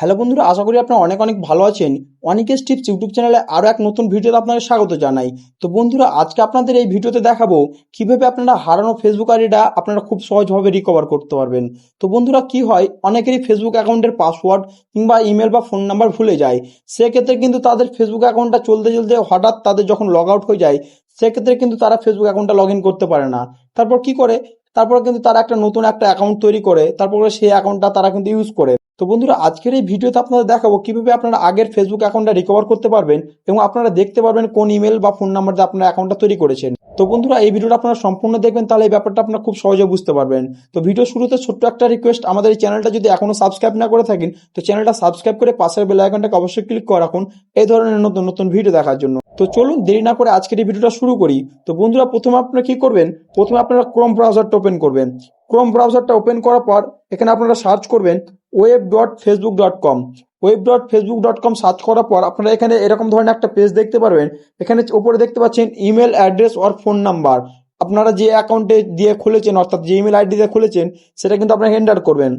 Hello বন্ধুরা, আশা করি আপনারা অনেক অনেক ভালো আছেন। অনেকের টিপস ইউটিউব চ্যানেলে আরও এক নতুন ভিডিওতে আপনাদের স্বাগত জানাই। তো বন্ধুরা, আজকে আপনাদের এই ভিডিওতে দেখাবো কীভাবে আপনারা হারানো ফেসবুক আইডিটা আপনারা খুব সহজভাবে রিকভার করতে পারবেন। তো বন্ধুরা, কি হয়, অনেকেরই ফেসবুক অ্যাকাউন্টের পাসওয়ার্ড কিংবা ইমেল বা ফোন নাম্বার ভুলে যায়। সেক্ষেত্রে কিন্তু তাদের ফেসবুক অ্যাকাউন্টটা চলতে চলতে হঠাৎ তাদের যখন লগ আউট হয়ে যায়, সেক্ষেত্রে কিন্তু তারা ফেসবুক অ্যাকাউন্টটা লগ ইন করতে পারে না। তারপর কি করে? তারপর কিন্তু তারা একটা নতুন একটা অ্যাকাউন্ট তৈরি করে, তারপরে সেই অ্যাকাউন্টটা তারা কিন্তু ইউজ করে। তো বন্ধুরা, আজকের এই ভিডিওতে আপনাদের দেখাবো কীভাবে আপনারা আগের ফেসবুক অ্যাকাউন্টটা রিকভার করতে পারবেন এবং আপনারা দেখতে পারবেন কোন ইমেল বা ফোন নাম্বার দিয়ে আপনার অ্যাকাউন্টটা তৈরি করেছেন। তো বন্ধুরা, এই ভিডিওটা আপনারা সম্পূর্ণ দেখবেন, তাহলে এই ব্যাপারটা আপনারা খুব সহজে বুঝতে পারবেন। তো ভিডিও শুরুতে ছোট্ট একটা রিকোয়েস্ট আমাদের এই চ্যানেলটা যদি এখনও সাবস্ক্রাইব না করে থাকেন, তো চ্যানেলটা সাবস্ক্রাইব করে পাশের বেল আইকনটাকে অবশ্যই ক্লিক করে রাখুন, এই ধরনের নতুন নতুন ভিডিও দেখার জন্য। তো চলুন, দেরি না করে আজকের এই ভিডিওটা শুরু করি। তো বন্ধুরা, প্রথমে আপনারা কি করবেন? প্রথমে আপনারা ক্রোম ব্রাউজারটা ওপেন করবেন। ক্রোম ব্রাউজারটা ওপেন করার পর এখানে আপনারা সার্চ করবেন। Web dot Facebook dot com web dot Facebook dot com search করার পর আপনারা এখানে এরকম ধরনের একটা পেজ দেখতে পারবেন। এখানে ওপরে দেখতে পাচ্ছেন email address or phone number আপনারা যে অ্যাকাউন্টে দিয়ে খুলেছেন, অর্থাৎ যে ইমেল আইডি দিয়ে খুলেছেন, সেটা কিন্তু আপনারা এন্টার করবেন।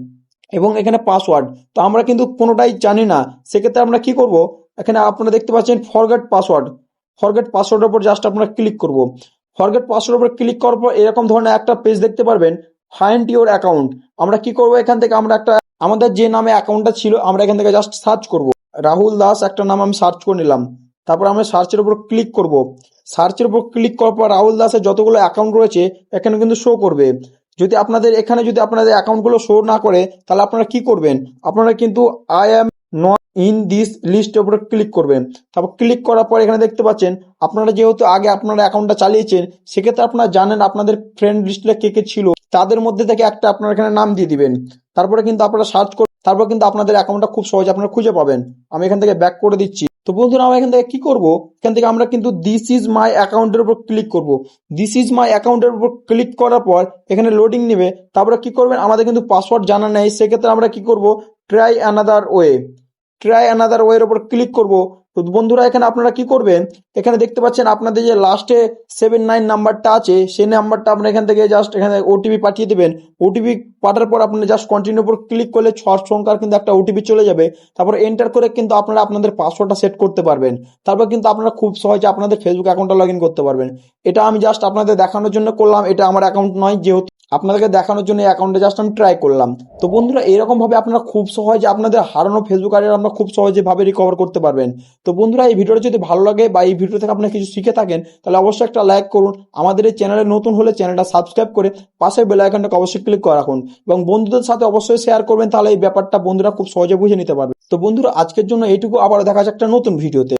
এবং এখানে পাসওয়ার্ড তো আমরা কিন্তু কোনোটাই জানি না। সেক্ষেত্রে আমরা কি করব? এখানে আপনারা দেখতে পাচ্ছেন ফরগেট পাসওয়ার্ড ফরগেট পাসওয়ার্ডের উপর জাস্ট আপনারা ক্লিক করব। ফরগেট পাসওয়ার্ডের উপর ক্লিক করার পর এরকম ধরনের একটা পেজ দেখতে পারবেন ফাইন্ড ইউর অ্যাকাউন্ট আমরা কি করব? এখান থেকে আমরা একটা আমাদের যে নামে অ্যাকাউন্টটা ছিল, আমরা এখান থেকে জাস্ট সার্চ করব। রাহুল দাস একটা নাম আমি সার্চ করে নিলাম। তারপর আমরা সার্চের উপর ক্লিক করব। সার্চের উপর ক্লিক করার পর রাহুল দাসের যতগুলো অ্যাকাউন্ট রয়েছে, এখানে কিন্তু শো করবে। যদি আপনাদের এখানে যদি আপনাদের অ্যাকাউন্টগুলো শো না করে, তাহলে আপনারা কি করবেন? আপনারা কিন্তু I am not in this লিস্টের উপরে ক্লিক করবেন। তারপর ক্লিক করার পর এখানে দেখতে পাচ্ছেন, আপনারা যেহেতু আগে আপনারা অ্যাকাউন্টটা চালিয়েছেন, সেক্ষেত্রে আপনারা জানেন আপনাদের ফ্রেন্ড লিস্টটা কে কে ছিল। তাদের মধ্যে থেকে একটা আপনারা এখানে নাম দিয়ে দিবেন। তারপরে কিন্তু আপনারা সার্চ করে তারপর কিন্তু আপনাদের অ্যাকাউন্টটা খুব সহজে আপনারা খুঁজে পাবেন। আমি এখান থেকে ব্যাক করে দিচ্ছি। তো বন্ধুরা, আমরা এখান থেকে কি করব? এখান থেকে আমরা কিন্তু দিস ইজ মাই অ্যাকাউন্টের উপর ক্লিক করব। দিস ইজ মাই অ্যাকাউন্টের উপর ক্লিক করার পর এখানে লোডিং নেবে। তারপরে কি করবেন? আমাদের কিন্তু পাসওয়ার্ড জানা নেই। সেক্ষেত্রে আমরা কি করব? Try another way try another ওয়ের উপর ক্লিক করব। তো বন্ধুরা, এখানে আপনারা কি করবেন? এখানে দেখতে পাচ্ছেন আপনাদের যে লাস্টে সেভেন নাইন নাম্বারটা আছে, সেই নাম্বারটা আপনারা এখান থেকে জাস্ট এখানে ওটিপি পাঠিয়ে দেবেন। ওটিপি পাঠার পর আপনি জাস্ট কন্টিনিউ উপর ক্লিক করলে ছ সংখ্যার কিন্তু একটা ওটিপি চলে যাবে। তারপর এন্টার করে কিন্তু আপনারা আপনাদের পাসওয়ার্ডটা সেট করতে পারবেন। তারপর কিন্তু আপনারা খুব সহজে আপনাদের ফেসবুক অ্যাকাউন্টটা লগ করতে পারবেন। এটা আমি জাস্ট আপনাদের দেখানোর জন্য করলাম। এটা আমার অ্যাকাউন্ট নয়, যেহেতু আপনাদেরকে দেখানোর জন্য এই অ্যাকাউন্টে জাস্ট আমি ট্রাই করলাম। তো বন্ধুরা, এরকম ভাবে আপনারা খুব সহজে আপনাদের হারানো ফেসবুক আইডি আপনারা খুব সহজে ভাবে রিকভার করতে পারবেন। তো বন্ধুরা, এই ভিডিওটা যদি ভালো লাগে বা এই ভিডিও থেকে আপনারা কিছু শিখে থাকেন, তাহলে অবশ্যই একটা লাইক করুন। আমাদের এই চ্যানেলে নতুন হলে চ্যানেলটা সাবস্ক্রাইব করে পাশে বেল আইকনটাকে অবশ্যই ক্লিক করে রাখুন এবং বন্ধুদের সাথে অবশ্যই শেয়ার করবেন, তাহলে এই ব্যাপারটা বন্ধুরা খুব সহজে বুঝে নিতে পারবে। তো বন্ধুরা, আজকের জন্য এইটুকু। আবার দেখা যাচ্ছে একটা নতুন ভিডিওতে।